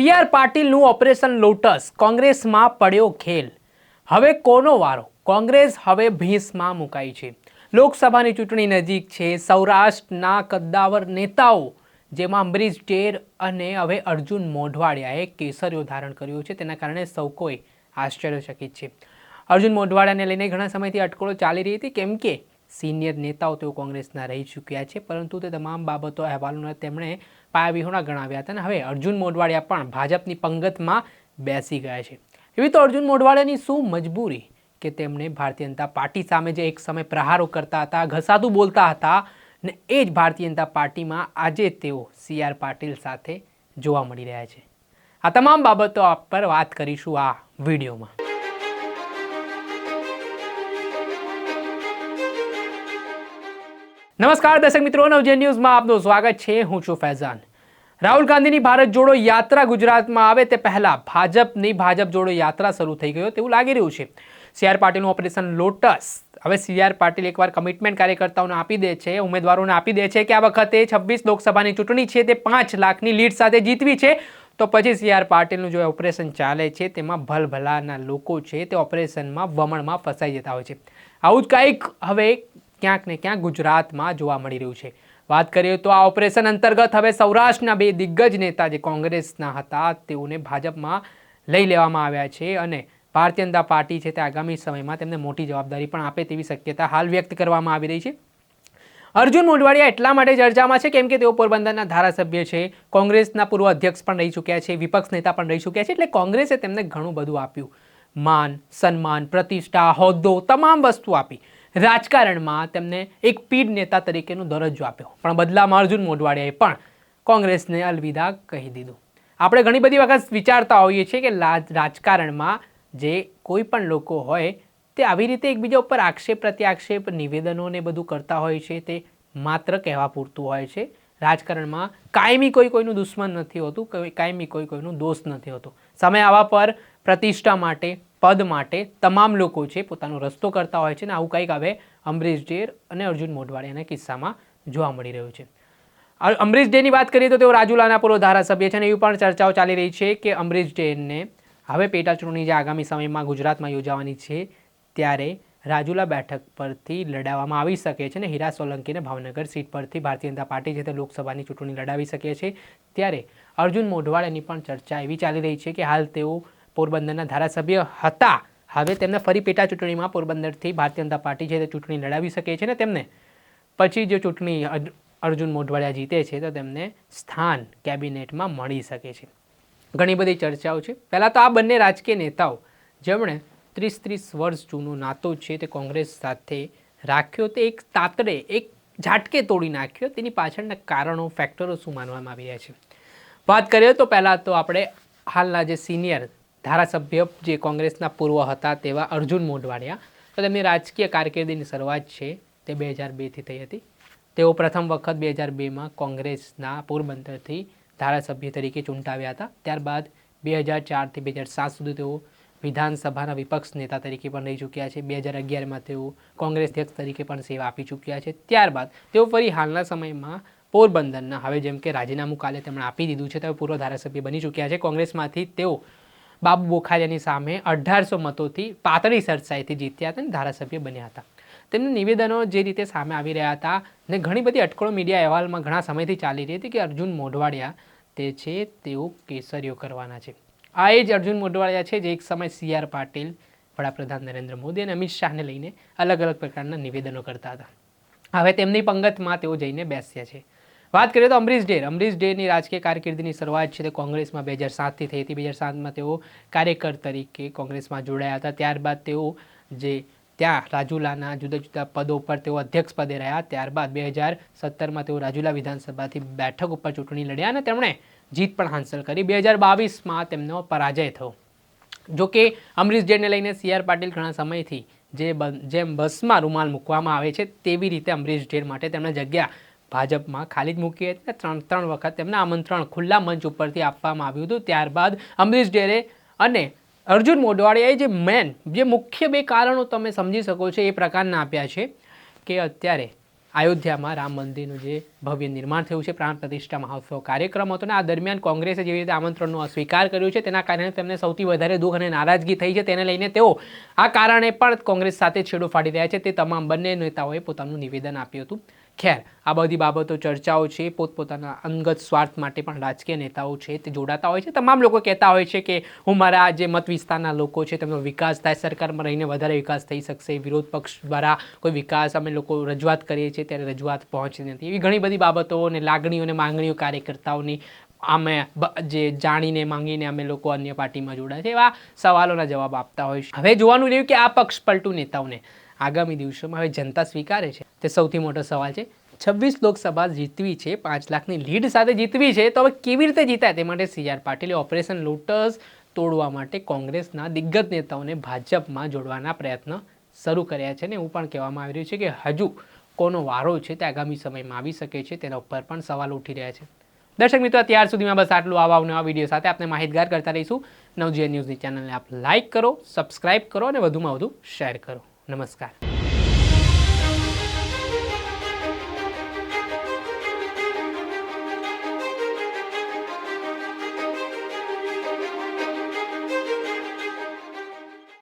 C R પાટીલનું operation lotus કોંગ્રેસમાં પડ્યો ખેલ. હવે કોનો વારો? કોંગ્રેસ હવે ભીંસમાં મુકાઈ છે. લોકસભાની ચૂંટણી નજીક છે સૌરાષ્ટ્રના કદ્દાવર નેતાઓ, જેમાં અમરીશ ટેર અને હવે અર્જુન મોઢવાડિયાએ કેસરીઓ ધારણ કર્યું છે. તેના કારણે સૌ કોઈ આશ્ચર્યચકિત છે. અર્જુન મોઢવાડિયાને લઈને ઘણા સમયથી અટકળો ચાલી રહી હતી. કેમ કે સિનિયર નેતાઓ તેઓ કોંગ્રેસના રહી ચૂક્યા છે, પરંતુ તે તમામ બાબતો અહેવાલોને તેમણે પાયાવિહોણા ગણાવ્યા હતા અને હવે અર્જુન મોઢવાડિયા પણ ભાજપની પંગતમાં બેસી ગયા છે. એવી તો અર્જુન મોઢવાડિયાની શું મજબૂરી કે તેમણે ભારતીય જનતા પાર્ટી સામે જે એક સમય પ્રહારો કરતા હતા ઘસાતું બોલતા હતા ને એ જ ભારતીય જનતા પાર્ટીમાં આજે તેઓ સી આર પાટીલ સાથે જોવા મળી રહ્યા છે. આ તમામ બાબતો પર વાત કરીશું આ વિડીયોમાં. નમસ્કાર દર્શક મિત્રો નવજે ન્યૂઝમાં આપનું સ્વાગત છે. હું છું ફૈઝાન. રાહુલ ગાંધીની ભારત જોડો યાત્રા ગુજરાતમાં આવે તે પહેલાં ભાજપની ભાજપ જોડો યાત્રા શરૂ થઈ ગયો તેવું લાગી રહ્યું છે. સીઆર પાટીલનું ઓપરેશન લોટસ. હવે સીઆર પાટીલ એકવાર કમિટમેન્ટ કાર્યકર્તાઓને આપી દે છે, ઉમેદવારોને આપી દે છે કે આ વખતે છવ્વીસ લોકસભાની ચૂંટણી છે તે પાંચ લાખની લીડ સાથે જીતવી છે. તો પછી સીઆર પાટીલનું જે ઓપરેશન ચાલે છે તેમાં ભલભલાના લોકો છે તે ઓપરેશનમાં વમણમાં ફસાઈ જતા હોય છે. આવું જ કંઈક હવે ક્યાંક ને ક્યાંક ગુજરાતમાં જોવા મળી રહ્યું છે. વાત કરીએ તો આ ઓપરેશન અંતર્ગત હવે સૌરાષ્ટ્રના બે દિગ્ગજ નેતા જે કોંગ્રેસના હતા, તેઓને ભાજપમાં લઈ લેવામાં આવ્યા છે અને ભારતીય જનતા પાર્ટી છે તે આગામી સમયમાં તેમને મોટી જવાબદારી પણ આપે તેવી શક્યતા હાલ વ્યક્ત કરવામાં આવી રહી છે. અર્જુન મોઢવાડિયા એટલા માટે ચર્ચામાં છે કેમ કે તેઓ પોરબંદરના ધારાસભ્ય છે, કોંગ્રેસના પૂર્વ અધ્યક્ષ પણ રહી ચૂક્યા છે, વિપક્ષ નેતા પણ રહી ચૂક્યા છે, એટલે કોંગ્રેસે તેમને ઘણું બધું આપ્યું. માન, સન્માન, પ્રતિષ્ઠા, હોદ્દો, તમામ વસ્તુ આપી. રાજકારણમાં તેમને એક પીઢ નેતા તરીકેનો દરજ્જો આપ્યો. પણ બદલામાં અર્જુન મોઢવાડિયાએ પણ કોંગ્રેસને અલવિદા કહી દીધું. આપણે ઘણી બધી વખત વિચારતા હોઈએ છીએ કે રાજકારણમાં જે કોઈ પણ લોકો હોય, તે આવી રીતે એકબીજા ઉપર આક્ષેપ, પ્રત્યાક્ષેપ નિવેદનોને બધું કરતા હોય છે, તે માત્ર કહેવા પૂરતું હોય છે. રાજકારણમાં કાયમી કોઈ કોઈનું દુશ્મન નથી હોતું કાયમી કોઈ કોઈનું દોસ્ત નથી હોતો. સમય આવા પર પ્રતિષ્ઠા માટે પદ માટે તમામ લોકો છે પોતાનો રસ્તો કરતા હોય છે ને આવું કંઈક હવે અમરીશ ડેર અને અર્જુન મોઢવાડિયાના કિસ્સામાં જોવા મળી રહ્યું છે. અમરીશ ડેની વાત કરીએ તો તેઓ રાજુલાના પૂર્વ ધારાસભ્ય છે અને એવી પણ ચર્ચાઓ ચાલી રહી છે કે અમરીશ ડેરને હવે પેટા ચૂંટણી જે આગામી સમયમાં ગુજરાતમાં યોજાવાની છે ત્યારે રાજુલા બેઠક પરથી લડાવવામાં આવી શકે છે અને હીરા સોલંકીને ભાવનગર સીટ પરથી ભારતીય જનતા પાર્ટી છે તે લોકસભાની ચૂંટણી લડાવી શકે છે. ત્યારે અર્જુન મોઢવાડિયાની પણ ચર્ચા એવી ચાલી રહી છે કે હાલ તેઓ પોરબંદરના ધારાસભ્ય હતા. હવે તેમને ફરી પેટા ચૂંટણીમાં પોરબંદરથી ભારતીય જનતા પાર્ટી છે તે ચૂંટણી લડાવી શકે છે ને તેમને? પછી જે ચૂંટણી અર્જુન મોઢવાડિયા જીતે છે તો તેમને સ્થાન કેબિનેટમાં મળી શકે છે. ઘણી બધી ચર્ચાઓ છે. પહેલાં તો આ બંને રાજકીય નેતાઓ જેમણે ત્રીસ ત્રીસ વર્ષ જૂનો નાતો છે તે કોંગ્રેસ સાથે રાખ્યો, તે એક તાતડે, એક ઝાટકે તોડી નાખ્યો. તેની પાછળના કારણો ફેક્ટરો શું માનવામાં આવી રહ્યા છે? વાત કરીએ તો પહેલાં તો આપણે હાલના જે સિનિયર ધારાસભ્ય જે કોંગ્રેસના પૂર્વ હતા તેવા અર્જુન મોઢવાડિયા. તો તેમની રાજકીય કારકિર્દીની શરૂઆત છે તે બે હજાર બેથી થઈ હતી. તેઓ પ્રથમ વખત બે હજાર બેમાં કોંગ્રેસના પોરબંદરથી ધારાસભ્ય તરીકે ચૂંટાવ્યા હતા. ત્યારબાદ બે હજાર ચારથી બે હજાર સાત સુધી તેઓ વિધાનસભાના વિપક્ષ નેતા તરીકે પણ રહી ચૂક્યા છે. બે હજાર અગિયારમાં તેઓ કોંગ્રેસ અધ્યક્ષ તરીકે પણ સેવા આપી ચૂક્યા છે. ત્યારબાદ તેઓ ફરી હાલના સમયમાં પોરબંદરના, હવે જેમ કે રાજીનામું કાલે તેમણે આપી દીધું છે, તેઓ પૂર્વ ધારાસભ્ય બની ચૂક્યા છે. કોંગ્રેસમાંથી તેઓ બાબુ બોખારિયાની સામે અઢારસો મતોથી પાતળી સરસાઈથી જીત્યા હતા અને ધારાસભ્ય બન્યા હતા. તેમના નિવેદનો જે રીતે સામે આવી રહ્યા હતા ને ઘણી બધી અટકળો મીડિયા અહેવાલમાં ઘણા સમયથી ચાલી રહી હતી કે અર્જુન મોઢવાડિયા તે છે તેઓ કેસરીઓ કરવાના છે. આ એ જ અર્જુન મોઢવાડિયા છે જે એક સમય સી આર પાટીલ, વડાપ્રધાન નરેન્દ્ર મોદી અને અમિત શાહને લઈને અલગ અલગ પ્રકારના નિવેદનો કરતા હતા. હવે તેમની પંગતમાં તેઓ જઈને બેસ્યા છે. વાત કરીએ તો અમરીશ ડેર. અમરીશ ડેરની રાજકીય કારકિર્દીની શરૂઆત છે તે કોંગ્રેસમાં બે હજાર સાતથી થઈ હતી. બે હજાર સાતમાં તેઓ કાર્યકર તરીકે કોંગ્રેસમાં જોડાયા હતા. ત્યારબાદ તેઓ જે ત્યાં રાજુલાના જુદા જુદા પદો પર તેઓ અધ્યક્ષ પદે રહ્યા. ત્યારબાદ બે હજાર સત્તરમાં તેઓ રાજુલા વિધાનસભાથી બેઠક ઉપર ચૂંટણી લડ્યા અને તેમણે જીત પણ હાંસલ કરી. બે હજાર બાવીસમાં તેમનો પરાજય થયો. જોકે અમરીશ ડેરને લઈને સી આર પાટીલ ઘણા સમયથી જે જેમ બસમાં રૂમાલ મૂકવામાં આવે છે તેવી રીતે અમરીશ ડેર માટે તેમણે જગ્યા ભાજપમાં ખાલી જ મૂકી હતી અને ત્રણ ત્રણ વખત તેમને આમંત્રણ ખુલ્લા મંચ ઉપરથી આપવામાં આવ્યું હતું. ત્યારબાદ અમરીશ ડેરે અને અર્જુન મોઢવાડિયાએ જે મેન, જે મુખ્ય બે કારણો તમે સમજી શકો છો એ પ્રકારના આપ્યા છે કે અત્યારે અયોધ્યામાં રામ મંદિરનું જે ભવ્ય નિર્માણ થયું છે, પ્રાણ પ્રતિષ્ઠા મહોત્સવ કાર્યક્રમ હતો ને આ દરમિયાન કોંગ્રેસે જેવી રીતે આમંત્રણનો અસ્વીકાર કર્યો છે, તેના કારણે તેમને સૌથી વધારે દુઃખ અને નારાજગી થઈ છે. તેને લઈને તેઓ આ કારણે પણ કોંગ્રેસ સાથે છેડો ફાડી રહ્યા છે. તે તમામ બંને નેતાઓએ પોતાનું નિવેદન આપ્યું હતું. ખેર, આ બધી બાબતો ચર્ચાઓ છે, પોતપોતાના અંગત સ્વાર્થ માટે પણ રાજકીય નેતાઓ છે, તે જોડાતા હોય છે. તમામ લોકો કહેતા હોય છે કે હું મારા જે મત વિસ્તારના લોકો છે, તેમનો વિકાસ થાય, સરકારમાં રહીને વધારે વિકાસ થઈ શકશે, વિરોધ પક્ષ દ્વારા કોઈ વિકાસ અમે લોકો રજૂઆત કરીએ છીએ, ત્યારે રજૂઆત પહોંચતી નથી. એવી ઘણી બધી બાબતો અને લાગણીઓ અને માંગણીઓ કાર્યકર્તાઓની અમે જે જાણીને માંગીને અમે લોકો અન્ય પાર્ટીમાં જોડાય છે. એવા સવાલોના જવાબ આપતા હોય છે. હવે જોવાનું રહ્યું કે આ પક્ષ પલટું નેતાઓને. આગામી દિવસોમાં હવે જનતા સ્વીકારે છે. તે સૌથી મોટો સવાલ છે, છવ્વીસ લોકસભા જીતવી છે, પાંચ લાખની લીડ સાથે જીતવી છે, તો હવે કેવી રીતે જીતાય? તે માટે સી આર પાટીલે ઓપરેશન લોટસ તોડવા માટે કોંગ્રેસના દિગ્ગજ નેતાઓને ભાજપમાં જોડવાના પ્રયત્ન શરૂ કર્યા છે ને એવું પણ કહેવામાં આવી રહ્યું છે કે હજુ કોનો વારો છે તે આગામી સમયમાં આવી શકે છે તેના ઉપર પણ સવાલ ઉઠી રહ્યા છે. દર્શક મિત્રો, અત્યાર સુધીમાં બસ આટલું. આવા નવા વીડિયો સાથે આપણે માહિતગાર કરતા રહીશું. નવજીવન ન્યૂઝની ચેનલને આપ લાઇક કરો, સબસ્ક્રાઇબ કરો અને વધુમાં વધુ શેર કરો. નમસ્કાર.